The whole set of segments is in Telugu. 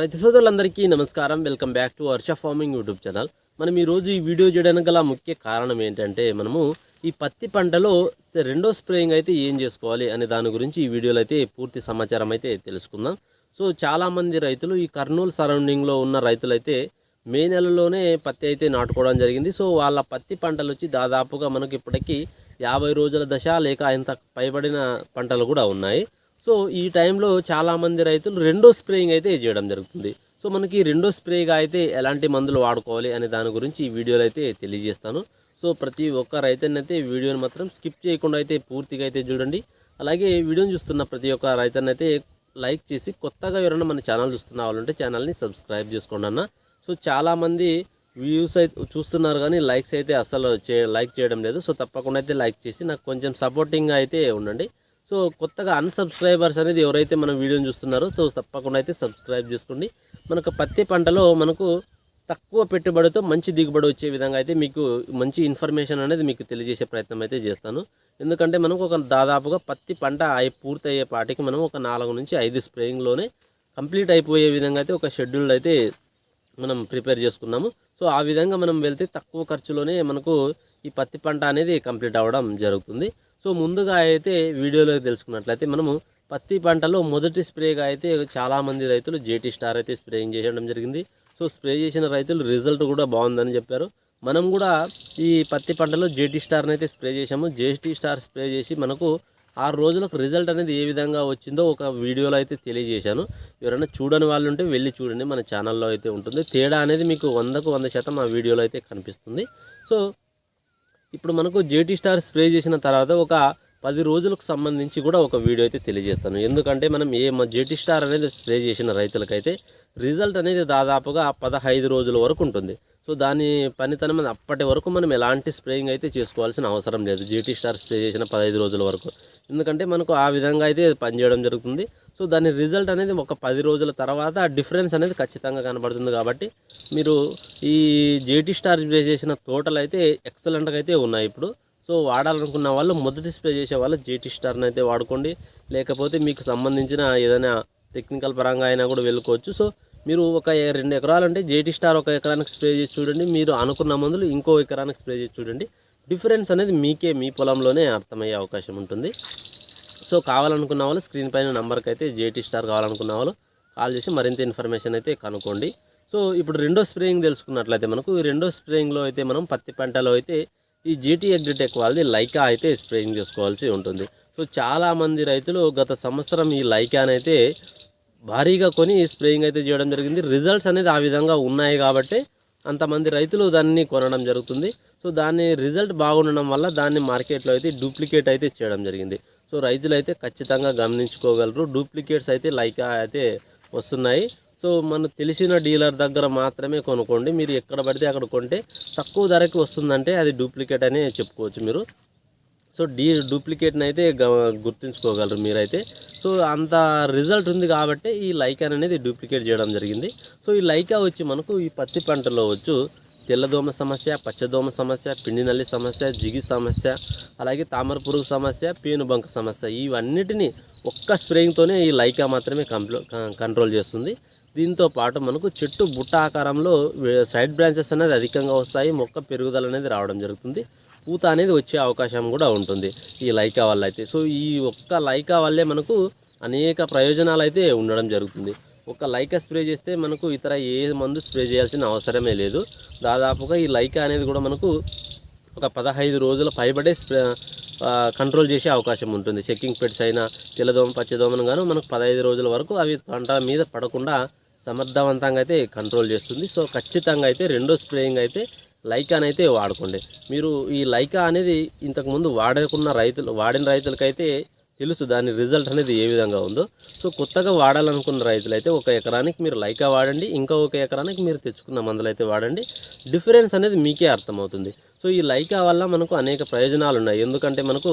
రైతు సోదరులందరికీ నమస్కారం. Welcome back to Varsha farming YouTube channel. మనం ఈరోజు ఈ వీడియో చేయడానికి గల ముఖ్య కారణం ఏంటంటే మనము ఈ పత్తి పంటలో రెండో స్ప్రేయింగ్ అయితే ఏం చేసుకోవాలి అనే దాని గురించి ఈ వీడియోలో అయితే పూర్తి సమాచారం అయితే తెలుసుకుందాం. సో చాలామంది రైతులు ఈ కర్నూలు సరౌండింగ్లో ఉన్న రైతులైతే మే నెలలోనే పత్తి అయితే నాటుకోవడం జరిగింది. సో వాళ్ళ పత్తి పంటలు వచ్చి దాదాపుగా మనకి ఇప్పటికీ యాభై రోజుల దశ లేక ఇంత పైబడిన పంటలు కూడా ఉన్నాయి. సో ఈ టైంలో చాలామంది రైతులు రెండో స్ప్రేయింగ్ అయితే చేయడం జరుగుతుంది. సో మనకి రెండో స్ప్రేగా అయితే ఎలాంటి మందులు వాడుకోవాలి అనే దాని గురించి ఈ వీడియోలో అయితే తెలియజేస్తాను. సో ప్రతి ఒక్క రైతన్నైతే వీడియోని మాత్రం స్కిప్ చేయకుండా అయితే పూర్తిగా అయితే చూడండి. అలాగే వీడియోని చూస్తున్న ప్రతి ఒక్క రైతన్నైతే లైక్ చేసి కొత్తగా ఎవరైనా మన ఛానల్ చూస్తున్న వాళ్ళంటే ఛానల్ని సబ్స్క్రైబ్ చేసుకోండి అన్న. సో చాలామంది వ్యూస్ అయితే చూస్తున్నారు కానీ లైక్స్ అయితే అసలు లైక్ చేయడం లేదు. సో తప్పకుండా అయితే లైక్ చేసి నాకు కొంచెం సపోర్టింగ్గా అయితే ఉండండి. సో కొత్తగా అన్సబ్స్క్రైబర్స్ అనేది ఎవరైతే మన వీడియోని చూస్తున్నారో సో తప్పకుండా అయితే సబ్స్క్రైబ్ చేసుకోండి. మనకు పత్తి పంటలో మనకు తక్కువ పెట్టుబడితో మంచి దిగుబడి వచ్చే విధంగా అయితే మీకు మంచి ఇన్ఫర్మేషన్ అనేది మీకు తెలియజేసే ప్రయత్నం అయితే చేస్తాను. ఎందుకంటే మనకు ఒక దాదాపుగా పత్తి పంట అయి పూర్తయ్యే పాటికి మనం ఒక నాలుగు నుంచి ఐదు స్ప్రేయింగ్లోనే కంప్లీట్ అయిపోయే విధంగా అయితే ఒక షెడ్యూల్ అయితే మనం ప్రిపేర్ చేసుకున్నాము. సో ఆ విధంగా మనం వెళ్తే తక్కువ ఖర్చులోనే మనకు ఈ పత్తి పంట అనేది కంప్లీట్ అవ్వడం జరుగుతుంది. సో ముందుగా అయితే వీడియోలో తెలుసుకున్నట్లయితే మనము పత్తి పంటలో మొదటి స్ప్రేగా అయితే చాలామంది రైతులు జేటీ స్టార్ అయితే స్ప్రేయింగ్ చేయడం జరిగింది. సో స్ప్రే చేసిన రైతులు రిజల్ట్ కూడా బాగుందని చెప్పారు. మనం కూడా ఈ పత్తి పంటలో జేటీ స్టార్ని అయితే స్ప్రే చేసాము జేటీ స్టార్ స్ప్రే చేసి మనకు ఆరు రోజులకు రిజల్ట్ అనేది ఏ విధంగా వచ్చిందో ఒక వీడియోలో అయితే తెలియజేశాను. ఎవరైనా చూడని వాళ్ళు ఉంటే వెళ్ళి చూడండి. మన ఛానల్లో అయితే ఉంటుంది. తేడా అనేది మీకు వందకు వంద శాతం ఆ వీడియోలో అయితే కనిపిస్తుంది. సో ఇప్పుడు మనకు జేటీ స్టార్ స్ప్రే చేసిన తర్వాత ఒక పది రోజులకు సంబంధించి కూడా ఒక వీడియో అయితే తెలియజేస్తాను. ఎందుకంటే మనం ఏ జేటీ స్టార్ అనేది స్ప్రే చేసిన రైతులకైతే రిజల్ట్ అనేది దాదాపుగా పదహైదు రోజుల వరకు ఉంటుంది. సో దాని పనితనం అప్పటి వరకు మనం ఎలాంటి స్ప్రేయింగ్ అయితే చేసుకోవాల్సిన అవసరం లేదు. జీటీ స్టార్ స్ప్రే చేసిన పదహైదు రోజుల వరకు. ఎందుకంటే మనకు ఆ విధంగా అయితే పనిచేయడం జరుగుతుంది. సో దాని రిజల్ట్ అనేది ఒక పది రోజుల తర్వాత డిఫరెన్స్ అనేది ఖచ్చితంగా కనబడుతుంది కాబట్టి మీరు ఈ జేటీ స్టార్ స్ప్రే చేసిన తోటలు అయితే ఎక్సలెంట్గా అయితే ఉన్నాయి ఇప్పుడు. సో వాడాలనుకున్న వాళ్ళు మొదటి స్ప్రే చేసే వాళ్ళు జేటీ స్టార్ని అయితే వాడుకోండి. లేకపోతే మీకు సంబంధించిన ఏదైనా టెక్నికల్ పరంగా అయినా కూడా వెళ్ళుకోవచ్చు. సో మీరు ఒక రెండు ఎకరాలు అంటే జేటీ స్టార్ ఒక ఎకరానికి స్ప్రే చేసి చూడండి. మీరు అనుకున్న మందులు ఇంకో ఎకరానికి స్ప్రే చేసి చూడండి. డిఫరెన్స్ అనేది మీకే మీ పొలంలోనే అర్థమయ్యే అవకాశం ఉంటుంది. సో కావాలనుకున్న వాళ్ళు స్క్రీన్ పైన నెంబర్కి అయితే జేటీ స్టార్ కావాలనుకున్న వాళ్ళు కాల్ చేసి మరింత ఇన్ఫర్మేషన్ అయితే కనుక్కోండి. సో ఇప్పుడు రెండో స్ప్రేయింగ్ తెలుసుకున్నట్లయితే మనకు ఈ రెండో స్ప్రేయింగ్లో అయితే మనం పత్తి పంటలో అయితే ఈ జీటీ అగ్రిటెక్ వాళ్ళది లైకా అయితే స్ప్రేయింగ్ చేసుకోవాల్సి ఉంటుంది. సో చాలామంది రైతులు గత సంవత్సరం ఈ లైకాని అయితే భారీగా కొని స్ప్రేయింగ్ అయితే చేయడం జరిగింది. రిజల్ట్స్ అనేది ఆ విధంగా ఉన్నాయి కాబట్టి అంతమంది రైతులు దాన్ని కొనడం జరుగుతుంది. సో దాని రిజల్ట్ బాగుండడం వల్ల దాన్ని మార్కెట్లో అయితే డూప్లికేట్ అయితే చేయడం జరిగింది. సో రైతులు అయితే ఖచ్చితంగా గమనించుకోగలరు. డూప్లికేట్స్ అయితే లైకా అయితే వస్తున్నాయి. సో మనకు తెలిసిన డీలర్ దగ్గర మాత్రమే కొనుక్కోండి. మీరు ఎక్కడ పడితే అక్కడ కొంటే తక్కువ ధరకి వస్తుందంటే అది డూప్లికేట్ అనే చెప్పుకోవచ్చు మీరు. సో డీ డూప్లికేట్ని అయితే గ- గుర్తుంచుకోగలరు మీరైతే. సో అంత రిజల్ట్ ఉంది కాబట్టి ఈ లైకా అనేది డూప్లికేట్ చేయడం జరిగింది. సో ఈ లైకా వచ్చి మనకు ఈ పత్తి పంటలో వచ్చు. తెల్లదోమ సమస్య పచ్చదోమ సమస్య పిండి నల్లి సమస్య జిగి సమస్య అలాగే తామర పురుగు సమస్య పేనుబంక సమస్య. ఇవన్నిటిని ఒక్క స్ప్రేయింగ్తోనే ఈ లైకా మాత్రమే కంప్లో కంట్రోల్ చేస్తుంది. దీంతో పాటు మనకు చెట్టు బుట్ట ఆకారంలో సైడ్ బ్రాంచెస్ అనేది అధికంగా వస్తాయి. మొక్క పెరుగుదల అనేది రావడం జరుగుతుంది. పూత అనేది వచ్చే అవకాశం కూడా ఉంటుంది ఈ లైకా వల్ల అయితే. సో ఈ ఒక్క లైకా వల్లే మనకు అనేక ప్రయోజనాలు అయితే ఉండడం జరుగుతుంది. ఒక లైకా స్ప్రే చేస్తే మనకు ఇతర ఏ మందు స్ప్రే చేయాల్సిన అవసరమే లేదు. దాదాపుగా ఈ లైకా అనేది కూడా మనకు ఒక పదహైదు రోజుల పైబడే స్ప్రే కంట్రోల్ చేసే అవకాశం ఉంటుంది. చెక్కింగ్ పెట్స్ అయినా తెల్లదోమ పచ్చదోమను గాను మనకు పదహైదు రోజుల వరకు అవి పంట మీద పడకుండా సమర్థవంతంగా అయితే కంట్రోల్ చేస్తుంది. సో ఖచ్చితంగా అయితే రెండో స్ప్రేయింగ్ అయితే లైకాన్ అయితే వాడుకోండి. మీరు ఈ లైకా అనేది ఇంతకుముందు వాడకున్న రైతులు వాడిన రైతులకైతే తెలుసు దాని రిజల్ట్ అనేది ఏ విధంగా ఉందో. సో కొత్తగా వాడాలనుకున్న రైతులు అయితే ఒక ఎకరానికి మీరు లైకా వాడండి ఇంకా ఒక ఎకరానికి మీరు తెచ్చుకున్న మందులు అయితే వాడండి. డిఫరెన్స్ అనేది మీకే అర్థమవుతుంది. సో ఈ లైకా వల్ల మనకు అనేక ప్రయోజనాలు ఉన్నాయి. ఎందుకంటే మనకు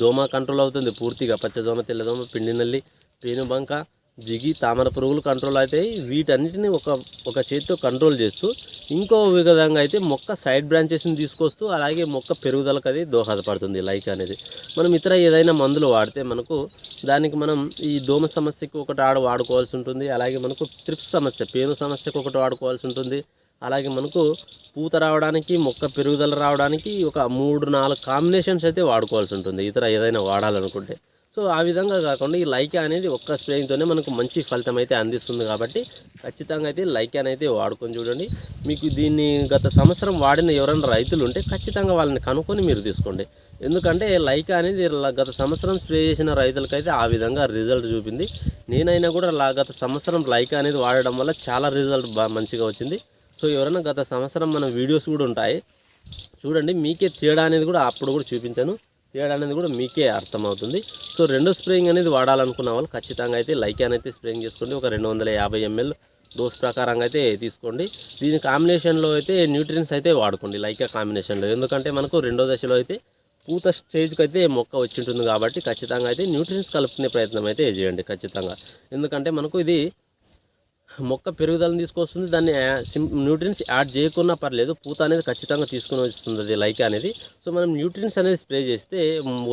దోమ కంట్రోల్ అవుతుంది. పూర్తిగా పచ్చదోమ తెల్లదోమ పిండి నల్లి పేనుబంక జిగి తామర పురుగులు కంట్రోల్ అవుతాయి వీటన్నిటిని ఒక ఒక చేతితో కంట్రోల్ చేస్తూ ఇంకో విధంగా అయితే మొక్క సైడ్ బ్రాంచెస్ని తీసుకొస్తూ అలాగే మొక్క పెరుగుదలకు అది దోహదపడుతుంది లైక్ అనేది. మనం ఇతర ఏదైనా మందులు వాడితే మనకు దానికి మనం ఈ దోమ సమస్యకు ఒకటి ఆడ వాడుకోవాల్సి ఉంటుంది అలాగే మనకు త్రిప్ సమస్య పేను సమస్యకు ఒకటి వాడుకోవాల్సి ఉంటుంది అలాగే మనకు పూత రావడానికి మొక్క పెరుగుదల రావడానికి ఒక మూడు నాలుగు కాంబినేషన్స్ అయితే వాడుకోవాల్సి ఉంటుంది ఇతర ఏదైనా వాడాలనుకుంటే. సో ఆ విధంగా కాకుండా ఈ లైకా అనేది ఒక్క స్ప్రేయింగ్తోనే మనకు మంచి ఫలితం అయితే అందిస్తుంది కాబట్టి ఖచ్చితంగా అయితే లైకాన్ అయితే వాడుకొని చూడండి. మీకు దీన్ని గత సంవత్సరం వాడిన ఎవరైనా రైతులు ఉంటే ఖచ్చితంగా వాళ్ళని కనుక్కొని మీరు తీసుకోండి. ఎందుకంటే లైకా అనేది గత సంవత్సరం స్ప్రే చేసిన రైతులకైతే ఆ విధంగా రిజల్ట్ చూపింది. నేనైనా కూడా గత సంవత్సరం లైకా అనేది వాడడం వల్ల చాలా రిజల్ట్ బాగా మంచిగా వచ్చింది. సో ఎవరైనా గత సంవత్సరం మన వీడియోస్ కూడా ఉంటాయి. చూడండి మీకే తేడా అనేది కూడా అప్పుడు కూడా చూపించాను. తేడా అనేది కూడా మీకే అర్థమవుతుంది. సో రెండో స్ప్రేయింగ్ అనేది వాడాలనుకున్న వాళ్ళు ఖచ్చితంగా అయితే లైకాన్ అయితే స్ప్రేయింగ్ చేసుకోండి. ఒక రెండు వందల యాభై ఎంఎల్ డోస్ ప్రకారంగా అయితే తీసుకోండి. దీని కాంబినేషన్లో అయితే న్యూట్రియన్స్ అయితే వాడుకోండి. లైకా కాంబినేషన్లో. ఎందుకంటే మనకు రెండో దశలో అయితే పూత స్టేజ్కి అయితే మొక్క వచ్చి ఉంటుంది కాబట్టి ఖచ్చితంగా అయితే న్యూట్రియన్స్ కలుపుకునే ప్రయత్నం అయితే చేయండి ఖచ్చితంగా. ఎందుకంటే మనకు ఇది మొక్క పెరుగుదలను తీసుకొస్తుంది. దాన్ని న్యూట్రియన్స్ యాడ్ చేయకున్నా పర్లేదు. పూత అనేది ఖచ్చితంగా తీసుకుని వస్తుంది అది లైక్ అనేది. సో మనం న్యూట్రియన్స్ అనేది స్ప్రే చేస్తే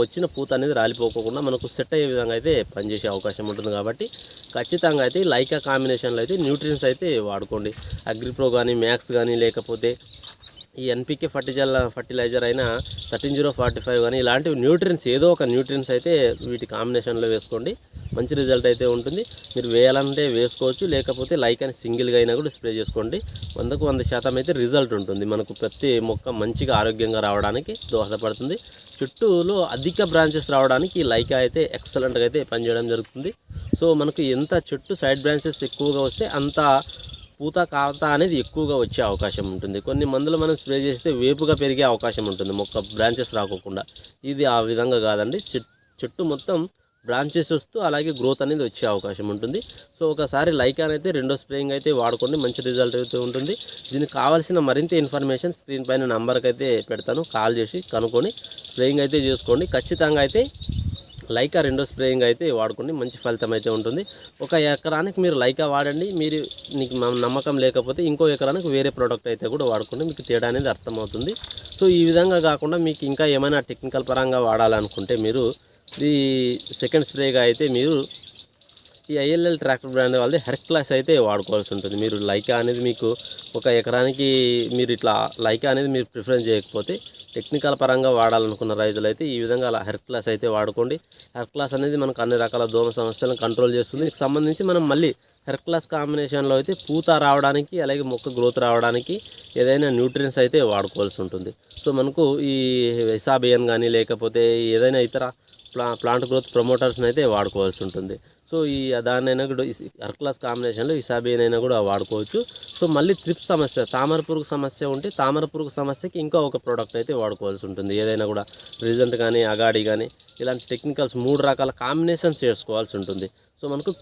వచ్చిన పూత అనేది రాలిపోకుండా మనకు సెట్ అయ్యే విధంగా అయితే పనిచేసే అవకాశం ఉంటుంది కాబట్టి ఖచ్చితంగా అయితే లైకా కాంబినేషన్లో అయితే న్యూట్రియన్స్ అయితే వాడుకోండి. అగ్రిప్రో కానీ మ్యాక్స్ కానీ లేకపోతే ఈ ఎన్పికే ఫర్టిజల్ ఫర్టిలైజర్ అయినా థర్టీన్ జీరో ఫార్టీ ఫైవ్ కానీ ఇలాంటివి న్యూట్రియన్స్ ఏదో ఒక న్యూట్రియన్స్ అయితే వీటి కాంబినేషన్లో వేసుకోండి. మంచి రిజల్ట్ అయితే ఉంటుంది. మీరు వేయాలంటే వేసుకోవచ్చు. లేకపోతే లైక్ అని సింగిల్గా అయినా కూడా స్ప్రే చేసుకోండి. వందకు వంద శాతం అయితే రిజల్ట్ ఉంటుంది. మనకు ప్రతి మొక్క మంచిగా ఆరోగ్యంగా రావడానికి దోహదపడుతుంది. చుట్టూలో అధిక బ్రాంచెస్ రావడానికి లైక్ లైకా అయితే ఎక్సలెంట్గా అయితే పనిచేయడం జరుగుతుంది. సో మనకు ఎంత చెట్టు సైడ్ బ్రాంచెస్ ఎక్కువగా వస్తే అంత పూత కాత అనేది ఎక్కువగా వచ్చే అవకాశం ఉంటుంది. కొన్ని మందులు మనం స్ప్రే చేస్తే వేపుగా పెరిగే అవకాశం ఉంటుంది. మొక్క బ్రాంచెస్ రాకోకుండా. ఇది ఆ విధంగా కాదండి. చెట్టు మొత్తం బ్రాంచెస్ వస్తూ అలాగే గ్రోత్ అనేది వచ్చే అవకాశం ఉంటుంది. సో ఒకసారి లైకాన్ అయితే రెండో స్ప్రేయింగ్ అయితే వాడుకోండి మంచి రిజల్ట్ అయితే ఉంటుంది. దీనికి కావాల్సిన మరింత ఇన్ఫర్మేషన్ స్క్రీన్ పైన నంబర్కి అయితే పెడతాను. కాల్ చేసి కనుక్కొని స్ప్రేయింగ్ అయితే చేసుకోండి. ఖచ్చితంగా అయితే లైకా రెండో స్ప్రేయింగ్ అయితే వాడుకోండి మంచి ఫలితం అయితే ఉంటుంది. ఒక ఎకరానికి మీరు లైకా వాడండి మీరు నీకు నమ్మకం లేకపోతే ఇంకో ఎకరానికి వేరే ప్రోడక్ట్ అయితే కూడా వాడుకోండి మీకు తేడా అనేది అర్థమవుతుంది. సో ఈ విధంగా కాకుండా మీకు ఇంకా ఏమైనా టెక్నికల్ పరంగా వాడాలనుకుంటే మీరు ఈ సెకండ్ స్ప్రేగా అయితే మీరు ఈ ఐఎల్ఎల్ ట్రాక్టర్ బ్రాండ్ వాళ్ళది హెర్క్ క్లాస్ అయితే వాడుకోవాల్సి ఉంటుంది. మీరు లైకా అనేది మీకు ఒక ఎకరానికి మీరు ఇట్లా లైకా అనేది మీరు ప్రిఫరెన్స్ చేయకపోతే టెక్నికల్ పరంగా వాడాలనుకున్న రైతులు అయితే ఈ విధంగా అలా హెర్ క్లాస్ అయితే వాడుకోండి. హెర్క్ క్లాస్ అనేది మనకు అన్ని రకాల దోమ సమస్యలను కంట్రోల్ చేస్తుంది. దీనికి సంబంధించి మనం మళ్ళీ హెర్క్ క్లాస్ కాంబినేషన్లో అయితే పూత రావడానికి అలాగే మొక్క గ్రోత్ రావడానికి ఏదైనా న్యూట్రియన్స్ అయితే వాడుకోవాల్సి ఉంటుంది. సో మనకు ఈ ఎసాబియన్ కానీ లేకపోతే ఏదైనా ఇతర ప్లా ప్లాంట్ గ్రోత్ ప్రమోటర్స్ని అయితే వాడుకోవాల్సి ఉంటుంది. సో ఈ దాన్నైనా కూడా అర్క్లాస్ కాంబినేషన్లో ఇసాబియన్ అయినా కూడా వాడుకోవచ్చు. సో మళ్ళీ త్రిప్ సమస్య తామర పురుగు సమస్య ఉంటే తామర పురుగు సమస్యకి ఇంకా ఒక ప్రోడక్ట్ అయితే వాడుకోవాల్సి ఉంటుంది. ఏదైనా కూడా రిజల్ట్ కానీ అగాడి కానీ ఇలాంటి టెక్నికల్స్ మూడు రకాల కాంబినేషన్స్ చేసుకోవాల్సి ఉంటుంది. సో మనకు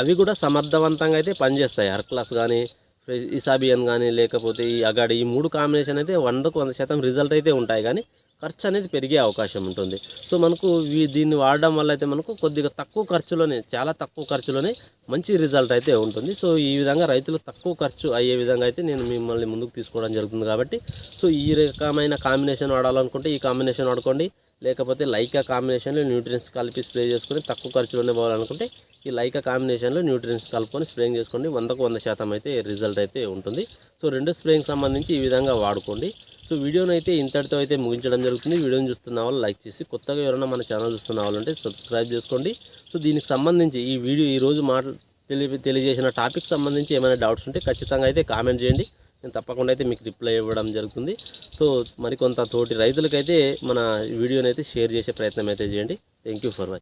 అవి కూడా సమర్థవంతంగా అయితే పనిచేస్తాయి. అర్క్లాస్ కానీ ఇసాబియన్ కానీ లేకపోతే ఈ అగాడి ఈ మూడు కాంబినేషన్ అయితే వందకు వంద శాతం రిజల్ట్ అయితే ఉంటాయి. కానీ ఖర్చు అనేది పెరిగే అవకాశం ఉంటుంది సో మనకు దీన్ని వాడడం వల్ల అయితే మనకు కొద్దిగా తక్కువ ఖర్చులోనే చాలా తక్కువ ఖర్చులోనే మంచి రిజల్ట్ అయితే ఉంటుంది. సో ఈ విధంగా రైతులు తక్కువ ఖర్చు అయ్యే విధంగా అయితే నేను మిమ్మల్ని ముందుకు తీసుకోవడం జరుగుతుంది కాబట్టి సో ఈ రకమైన కాంబినేషన్ వాడాలనుకుంటే ఈ కాంబినేషన్ వాడుకోండి. లేకపోతే లైకా కాంబినేషన్లో న్యూట్రియన్స్ కలిపి స్ప్రే చేసుకొని తక్కువ ఖర్చులోనే పోవాలనుకుంటే ఈ లైకా కాంబినేషన్లో న్యూట్రియన్స్ కలుపుకొని స్ప్రేయింగ్ చేసుకోండి. వందకు వంద శాతం అయితే రిజల్ట్ అయితే ఉంటుంది. సో రెండు స్ప్రేయింగ్ సంబంధించి ఈ విధంగా వాడుకోండి. సో వీడియోని అయితే ఇంతటితో అయితే ముగించడం జరుగుతుంది. వీడియోని చూస్తున్న వాళ్ళు లైక్ చేసి కొత్తగా ఎవరైనా మన ఛానల్ చూస్తున్న వాళ్ళంటే సబ్స్క్రైబ్ చేసుకోండి. సో దీనికి సంబంధించి ఈ వీడియో ఈ రోజు మాట తెలియ తెలియజేసిన టాపిక్ సంబంధించి ఏమైనా డౌట్స్ ఉంటే ఖచ్చితంగా అయితే కామెంట్ చేయండి. నేను తప్పకుండా అయితే మీకు రిప్లై ఇవ్వడం జరుగుతుంది. సో మరికొంత తోటి రైతులకైతే మన వీడియోని అయితే షేర్ చేసే ప్రయత్నం అయితే చేయండి. Thank you for watching